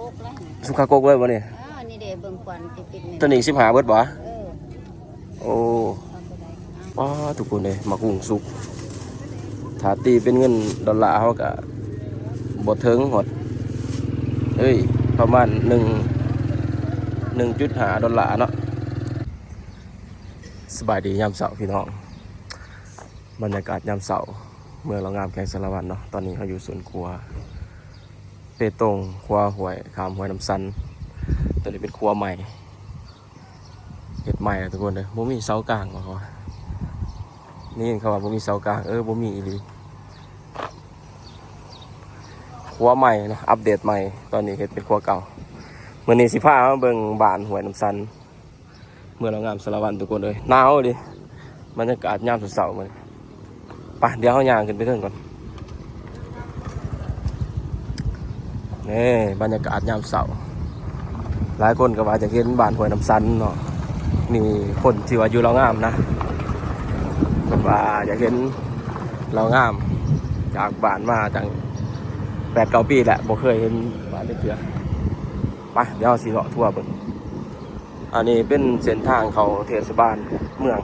กกแล้วนี่สุขากกเลยบ่เนี่ยอ้าวนี่เด้เบิ่งควันปิดๆนี่ตัวนี้สิบหาเบิดบ่เออโอ้เอาไปได้เอาว้าทุกคนเลยมากุ้งสุกถ้าตีเป็นเงินดอลลาร์เขาก็บ่ถึงหดเอ้ยประมาณหนึ่งหนึ่งจุดหาดอลลาร์เนาะสบายดียามเสาร์พี่น้อง บรรยากาศยามเสาร์เมืองเรางามแขงสารวันเนาะตอนนี้เขาอยู่สวนครัว เปตงครัวหวยขามหวยน้ำซันตัวนี้เป็นครัวใหม่เห็ดใหม่อะทุกคนเลยบ่มีเสากลางมาเขานี่เห็นเขาว่าบ่มีเสากลางเออบ่มีอีหลีครัวใหม่เนาะอัปเดตใหม่ตอนนี้เห็ดเป็นครัวเก่าเมื่อนี้สิพามาเบิ่งบานหวยน้ำซันเมื่อเรางามสารวันทุกคนเลยหนาวดิบรรยากาศยามเสาร์ๆมันไปเดี๋ยวเขาย่างขึ้นไปเทิงก่อน นี่บรรยากาศยามเสาร์หลายคนก็ว่าจะเห็นบ้านห้วยน้ำซันเนาะมีคนที่ว่าอยู่เรางามนะคนว่าอยากเห็นเรางาม จากบ้านมาจังแปดเก้าปีแหละบ่เคยเห็นบ้านเถื่อไปเดี๋ยวสิเลาะทั่วเบิ่งอันนี้เป็นเส้นทางเขาเทศบาลเมือง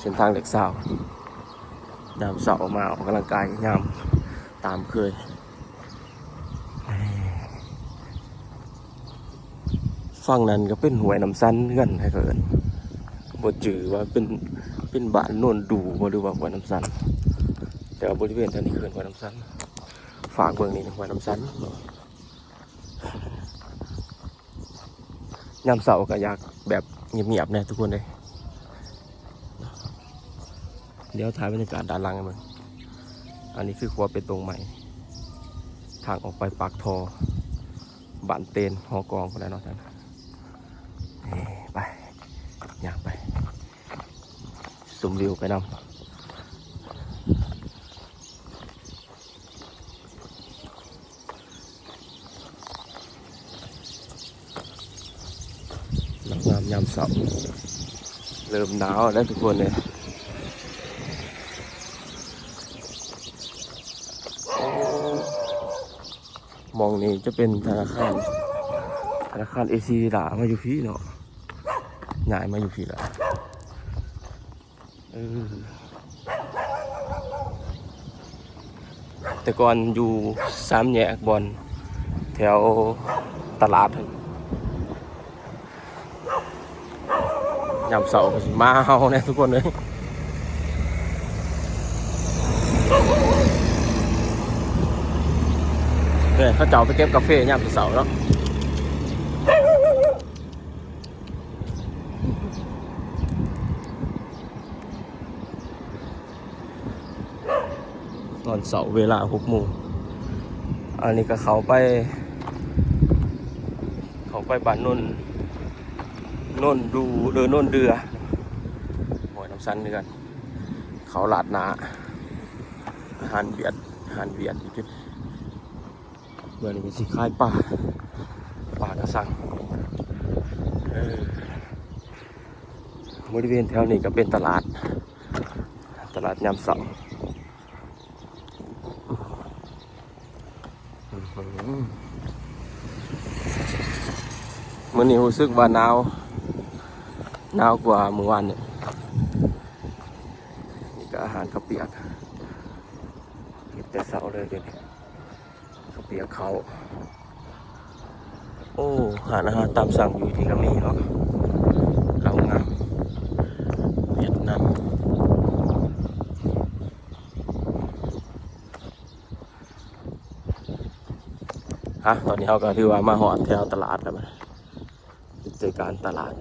เส้นทางเด็กสาวยามเสาร์มาออกกำลังกายยามตามเคย ฝั่งนั้นก็เป็นหวยน้ำซันกันให้เกินบ่จือว่าเป็นเป็นบ้านโน่นดูบ่หรือว่าหวยน้ำซันแต่ว่าบริเวณท่านี้คือหวยน้ำซันฝากเบิ่งนี่หวยน้ำซันยามเสาร์ก็อยากแบบเงียบๆเนี่ยทุกคนเลยเดี๋ยวถ่ายบรรยากาศด้านล่างให้มึงอันนี้คือครัวเป็นตรงใหม่ ทางออกไปปากทอบ้านเตนหอกองคนนั้นเนาะท่านนี่ไป ย่างไปสมวิวไปนำน้ำงามยามเสาเริ่มหนาวแล้วทุกคนเลยมองนี่จะเป็นธนาคาร ธนาคารเอซีดามาอยู่พี่เนาะ ย้ายมาอยู่พี่ละเออแต่ก่อนอยู่สามแยกบอลแถวตลาดยามเสาร์ก็สิมาเฮาเนี่ยทุกคนเลยเนี่ยเขาเจ้าไปเก็บกาแฟยามเสาร์เนาะ ตอนเสาร์เวลาหกโมงอันนี้ก็เขาไป เขาไปบ้านนนนนดูเดินนนเดือหอยน้ำซันเด้วยกันเขาหลาดหนาหารเบียดหารเบียดอยู่ที่เมื่อนี้สิคายป่าป่ากระสังบริเวณแถวนี้ก็เป็นตลาด ตลาดยามเสาร์ มื่อนี้รู้สึกว่าหนาวหนาวกว่าเมื่อวานเนี่ยนี่ก็อาหารข้าวเปียกกินแต่เสาเลยเดี๋ยวนี้ข้าวเปียกเขาโอ้อาหารอาหารตามสั่งอยู่ที่กามีเนาะเรางามเวียดนาม ฮะตอนนี้เขาก็ถือว่ามาหอดแถวตลาดแล้วมันเจอการตลาด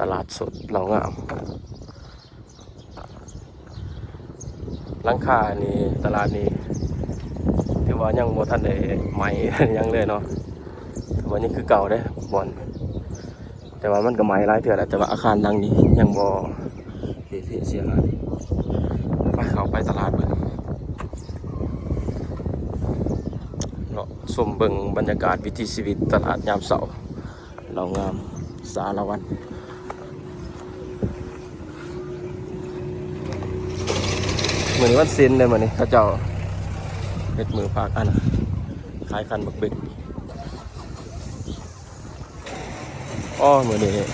ตลาดสดเรางามลังคานี่ตลาดนี้ถือว่ายังบ่ทันได้ใหม่ยังเลยเนาะถือว่านี่คือเก่าเด้บอล แต่ว่ามันก็ใหม่หลายเถื่อนแหละแต่ว่าอาคารหลังนี้ยังบ่เสียเสียหายไปเขาไปตลาดเบิ่งเนาะสมเบิ่งบรรยากาศวิถีชีวิตตลาดยามเสาร์เรางามสารวันเหมือนวันซินเลยเหมือนนี้เขาเจ้าเฮ็ดมือพากอันน่ะขายคันบักเบ็ก อ้อเหมือนนี้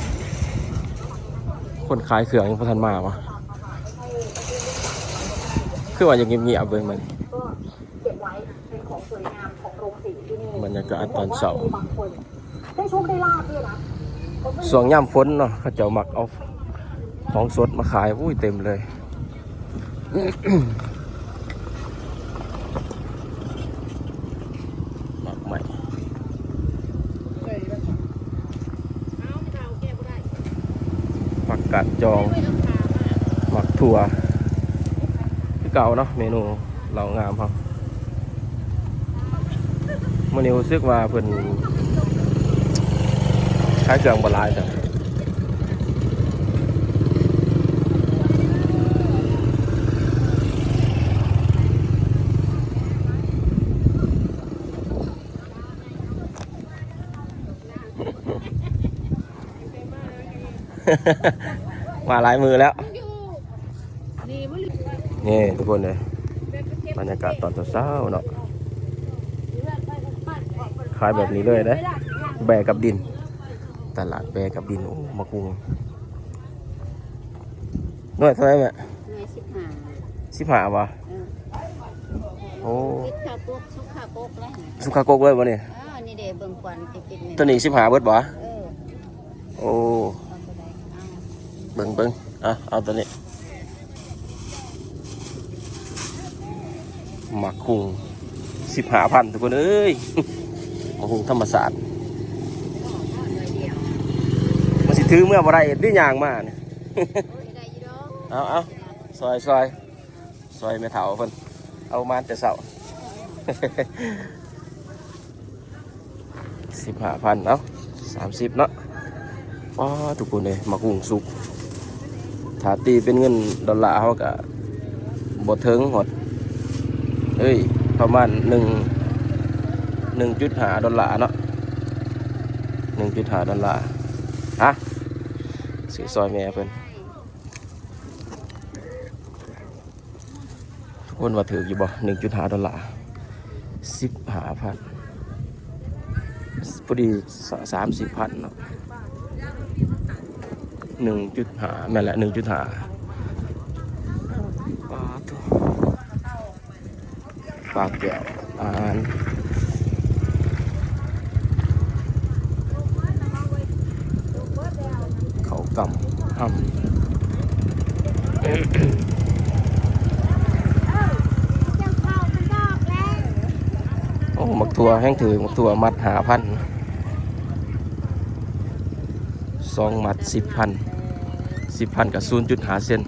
คนขายเครื่องยังพอทันมาวะคือว่าอย่างเงียบๆเลยมันก็เก็บไว้เป็นของสวยงามของโรงสีที่นี่บรรยากาศตอนเช้าบางคนได้โชคได้ลาบด้วยนะผมไม่ส่วงย่ำฝนเนาะเขาเจ้ามักเอาของสดมาขายอุ้ยเต็มเลย หมักใหม่ผั กาดจองหมักถั่วคือเก่าเนาะเมนูเรางามครับมันนี้รู้สึกว่าเพิ่นขายเครื่องบลายจัง มาหลายมือแล้ว นี่ทุกคนเลยบรรยากาศตอนเช้าๆเนาะขายแบบนี้เลยนะแบกกับดิน ตลาดแบกกับดินโอ้มะกรุงหน่วยเท่าไหรแม่หน่วยสิบห้าสิบห้าวะเออโอ้ปิดข้าวปุ๊กสุกข้าวปุ๊กแล้วสุขากกเลยวะเนี่ยอ้าวนี่เด้เบิ่งควันที่ปิดแม่ตัวนี้สิบห้าเบิดบ่เออโอ้ เอาไปได้เอา เบิ่งเบิ่งอะเอาตัวนี้หมักคุงสิบห้าพันทุกคนเอ้ยหมักคุงธรรมศาสตร์หน่วยเดียวมันสิถือเมื่อบ่ได้ด้วยยางมาเนี่ยโอ้ยได้อยู่ดอกเอาเอาซอยซอยซอยแม่เถาเพิ่นเอามาแต่เสาสิบห้าพันเนาะสามสิบเนาะว้าทุกคนเลยหมักคุงสุก ถ้าตีเป็นเงินดอลลาร์เขาก็บ่ถึงหดเอ้ย ประมาณหนึ่งหนึ่งจุดหาดอลลาร์เนาะหนึ่งจุดหาดอลลาร์ฮะซื้อซอยแม่เพิ่นคนว่าถืออยู่บ่หนึ่งจุดหาดอลลาร์สิบหาพันพอดีสามสิบพันเนาะ หนึ่งจุดหาแม่นแหละหนึ่งจุดหาปลาตัวปลาแก้วอาหารเขากำห้ำโอ้หมักทัวแห้งถือหมักทัวมัดหาพัน สองหมัดสิบพันสิบพันกับศูนย์จุดหาเซน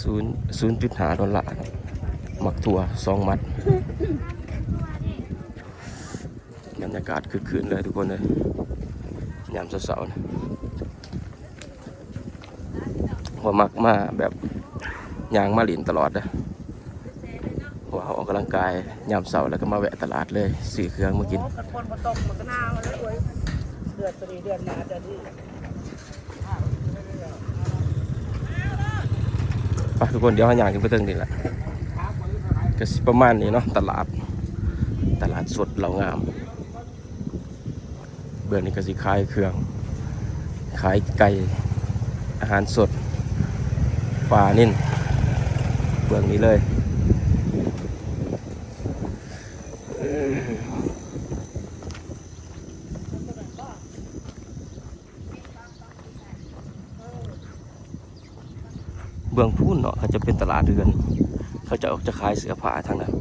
ศูนย์ศูนย์จุดหาดอลลาร์หมักถั่วสองมัดบรรยากาศคือคืนเลยทุกคนเลยยามเสาร์ๆนะว่ามักมาแบบยางมาหลินตลอดนะ ว่าลังกายยามเสาร์แล้วก็มาแวะตลาดเลยซื้อเครื่องมากินคนมาตกมันก็น่ามันเลยเว้ยเดือดตีเดือนหนาเดือนที่ไปทุกคนเดี๋ยวหาอย่างกันไปเติงนี่แหละก็ประมาณนี้เนาะตลาด ตลาดสดเหล่างาม เบื้องนี้ก็สิขายเครื่อง ขายไก่อาหารสดปลานิ่นเบื้องนี้เลย งพูนเนาะเขาจะเป็นตลาดเรือน เขาจะออกจะขายเสื้อผ้าทางนั้น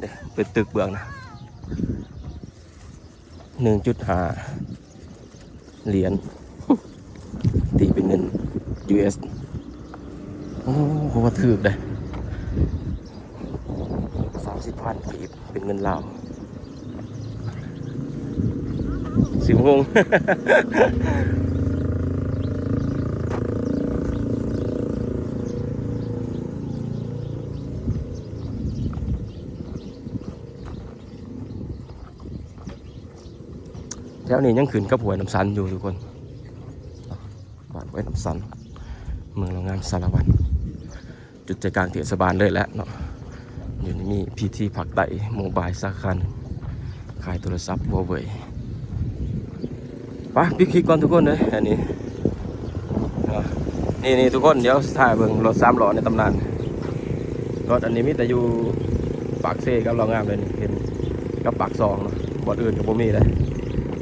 เด้เป็นตึกเบื้องนะหนึ่งจุดห้าเหรียญตีเป็นเงิน US โอ้โหว่าถือเลยสามสิบพันกีบเป็นเงินลาวสิบงง แถวนี้ยังขึ้นกับหวยน้ำสันอยู่ทุกคนบ้านหวยน้ำสันเมืองโรงงานสารวัน จุดใจกลางเทศบาลเลยแหละเนาะอยู่นี่มีพีทีผักไต่โมบายสาขาหนึ่งขายโทรศัพท์บัวเว่ยไปพี่คลิกก่อนทุกคนเลยอันนี้นี่นี่ทุกคนเดี๋ยวถ่ายเบิ่งรถสามล้อในตำนานรถอันนี้มีแต่อยู่ปากเซ่กับโรงงานเลยนี่เห็นกับปากซองเนาะบอดอื่นก็บ่มีเลย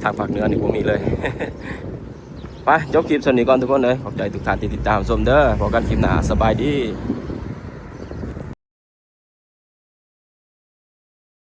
ทางภากเหนือนี่บ่มีเลยไปจบคลิปสวนนี้ก่อนทุกคนเลยขอบใจทุกท่านที่ติดตามชมเด้อพอกันคลิปหน้าสบายดี